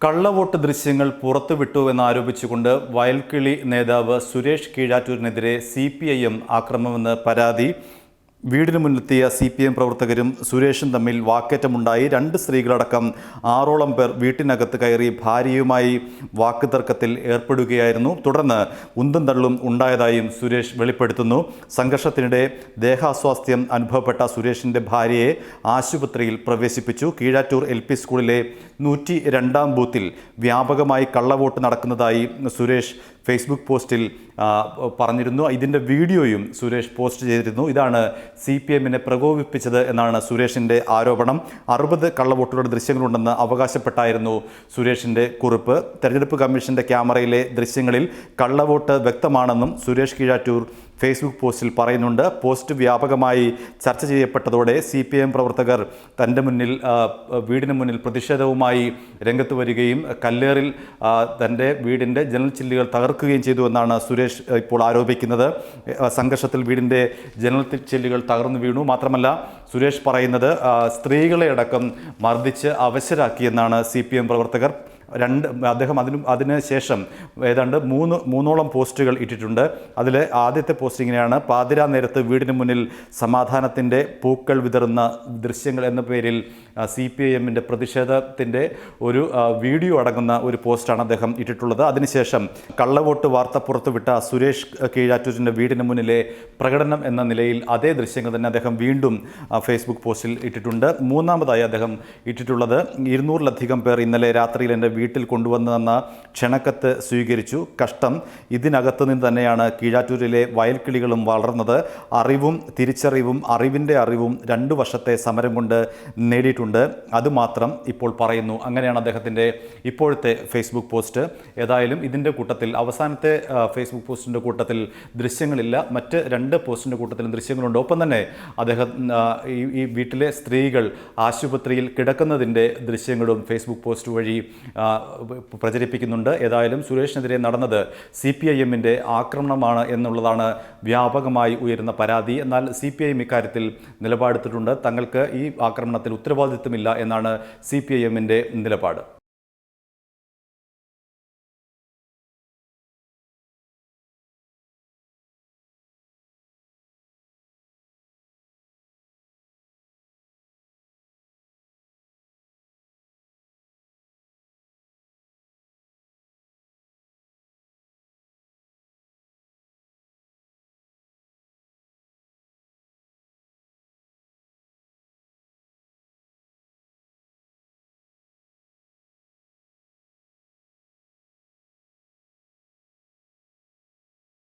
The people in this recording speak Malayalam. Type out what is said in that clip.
കള്ളവോട്ട് ദൃശ്യങ്ങൾ പുറത്തുവിട്ടു എന്നാരോപിച്ചുകൊണ്ട് വയൽക്കിളി നേതാവ് സുരേഷ് കീഴാറ്റൂരിനെതിരെ സി പി ഐ എം ആക്രമമെന്ന് പരാതി. വീടിന് മുന്നിലെത്തിയ സി പി എം പ്രവർത്തകരും സുരേഷും തമ്മിൽ വാക്കേറ്റമുണ്ടായി. രണ്ട് സ്ത്രീകളടക്കം ആറോളം പേർ വീട്ടിനകത്ത് കയറി ഭാര്യയുമായി വാക്കുതർക്കത്തിൽ ഏർപ്പെടുകയായിരുന്നു. തുടർന്ന് ഉന്തും തള്ളും ഉണ്ടായതായും സുരേഷ് വെളിപ്പെടുത്തുന്നു. സംഘർഷത്തിനിടെ ദേഹാസ്വാസ്ഥ്യം അനുഭവപ്പെട്ട സുരേഷിന്റെ ഭാര്യയെ ആശുപത്രിയിൽ പ്രവേശിപ്പിച്ചു. കീഴാറ്റൂർ എൽ പി സ്കൂളിലെ നൂറ്റി രണ്ടാം ബൂത്തിൽ വ്യാപകമായി കള്ളവോട്ട് നടക്കുന്നതായി സുരേഷ് ഫേസ്ബുക്ക് പോസ്റ്റിൽ പറഞ്ഞിരുന്നു. ഇതിന്റെ വീഡിയോയും സുരേഷ് പോസ്റ്റ് ചെയ്തിരുന്നു. ഇതാണ് സി പി എമ്മിനെ പ്രകോപിപ്പിച്ചത് എന്നാണ് സുരേഷിന്റെ ആരോപണം. അറുപത് കള്ളവോട്ടുകളുടെ ദൃശ്യങ്ങളുണ്ടെന്ന് അവകാശപ്പെട്ടായിരുന്നു സുരേഷിന്റെ കുറിപ്പ്. തെരഞ്ഞെടുപ്പ് കമ്മീഷന്റെ ക്യാമറയിലെ ദൃശ്യങ്ങളിൽ കള്ളവോട്ട് വ്യക്തമാണെന്നും സുരേഷ് കീഴാറ്റൂർ ഫേസ്ബുക്ക് പോസ്റ്റിൽ പറയുന്നുണ്ട്. പോസ്റ്റ് വ്യാപകമായി ചർച്ച ചെയ്യപ്പെട്ടതോടെ സി പി എം പ്രവർത്തകർ തന്റെ മുന്നിൽ വീടിന് മുന്നിൽ പ്രതിഷേധവുമായി രംഗത്ത് വരികയും കല്ലേറിൽ തന്റെ വീടിന്റെ ജനൽ ചില്ലുകൾ തകർക്കുകയും ചെയ്തു എന്നാണ് സുരേഷ് ഇപ്പോൾ ആരോപിക്കുന്നത്. സംഘർഷത്തിൽ വീടിന്റെ ജനൽ ചില്ലുകൾ തകർന്നു വീണു. മാത്രമല്ല സുരേഷ് പറയുന്നത് സ്ത്രീകളെ അടക്കം മർദ്ദിച്ച് അവശരാക്കിയെന്നാണ് സി പി എം പ്രവർത്തകർ രണ്ട് അദ്ദേഹം അതിന് അതിന് ശേഷം ഏതാണ്ട് മൂന്ന് മൂന്നോളം പോസ്റ്റുകൾ ഇട്ടിട്ടുണ്ട്. അതിൽ ആദ്യത്തെ പോസ്റ്റ് ഇങ്ങനെയാണ്. പാതിരാ നേരത്ത് വീടിന് മുന്നിൽ സമാധാനത്തിന്റെ പൂക്കൾ വിതറുന്ന ദൃശ്യങ്ങൾ എന്ന പേരിൽ സി പി ഐ എമ്മിന്റെ പ്രതിഷേധത്തിന്റെ ഒരു വീഡിയോ അടങ്ങുന്ന ഒരു പോസ്റ്റാണ് അദ്ദേഹം ഇട്ടിട്ടുള്ളത്. അതിനുശേഷം കള്ളവോട്ട് വാർത്ത പുറത്തുവിട്ട സുരേഷ് കീഴാറ്റൂരിന്റെ വീടിന് മുന്നിലെ പ്രകടനം എന്ന നിലയിൽ അതേ ദൃശ്യങ്ങൾ തന്നെ അദ്ദേഹം വീണ്ടും ഫേസ്ബുക്ക് പോസ്റ്റിൽ ഇട്ടിട്ടുണ്ട്. മൂന്നാമതായി അദ്ദേഹം ഇട്ടിട്ടുള്ളത് ഇരുന്നൂറിലധികം പേർ ഇന്നലെ രാത്രിയിൽ എന്റെ വീട്ടിൽ കൊണ്ടുവന്നു തന്ന ക്ഷണക്കത്ത് സ്വീകരിച്ചു. കഷ്ടം. ഇതിനകത്തു നിന്ന് തന്നെയാണ് കീഴാറ്റൂരിലെ വയൽക്കിളികളും വളർന്നത്. അറിവും തിരിച്ചറിവും അറിവിന്റെ അറിവും രണ്ടു വർഷത്തെ സമരം കൊണ്ട് നേടിയിട്ടുണ്ട്. അതുമാത്രം ഇപ്പോൾ പറയുന്നു. അങ്ങനെയാണ് അദ്ദേഹത്തിന്റെ ഇപ്പോഴത്തെ ഫേസ്ബുക്ക് പോസ്റ്റ്. ഏതായാലും ഇതിന്റെ കൂട്ടത്തിൽ അവസാനത്തെ ഫേസ്ബുക്ക് പോസ്റ്റിന്റെ കൂട്ടത്തിൽ ദൃശ്യങ്ങളില്ല. മറ്റ് രണ്ട് പോസ്റ്റിന്റെ കൂട്ടത്തിലും ദൃശ്യങ്ങളുണ്ട്. ഒപ്പം തന്നെ അദ്ദേഹം ഈ വീട്ടിലെ സ്ത്രീകൾ ആശുപത്രിയിൽ കിടക്കുന്നതിന്റെ ദൃശ്യങ്ങളും ഫേസ്ബുക്ക് പോസ്റ്റ് വഴി പ്രചരിപ്പിക്കുന്നുണ്ട്. ഏതായാലും സുരേഷിനെതിരെ നടന്നത് സി പി ഐ എമ്മിന്റെ ആക്രമണമാണ് എന്നുള്ളതാണ് വ്യാപകമായി ഉയരുന്ന പരാതി. എന്നാൽ സി പി ഐ എം ഇക്കാര്യത്തിൽ നിലപാടെടുത്തിട്ടുണ്ട്. തങ്ങൾക്ക് ഈ ആക്രമണത്തിൽ ഉത്തരവാദിത്വമില്ല എന്നാണ് സി പി ഐ എമ്മിന്റെ നിലപാട്.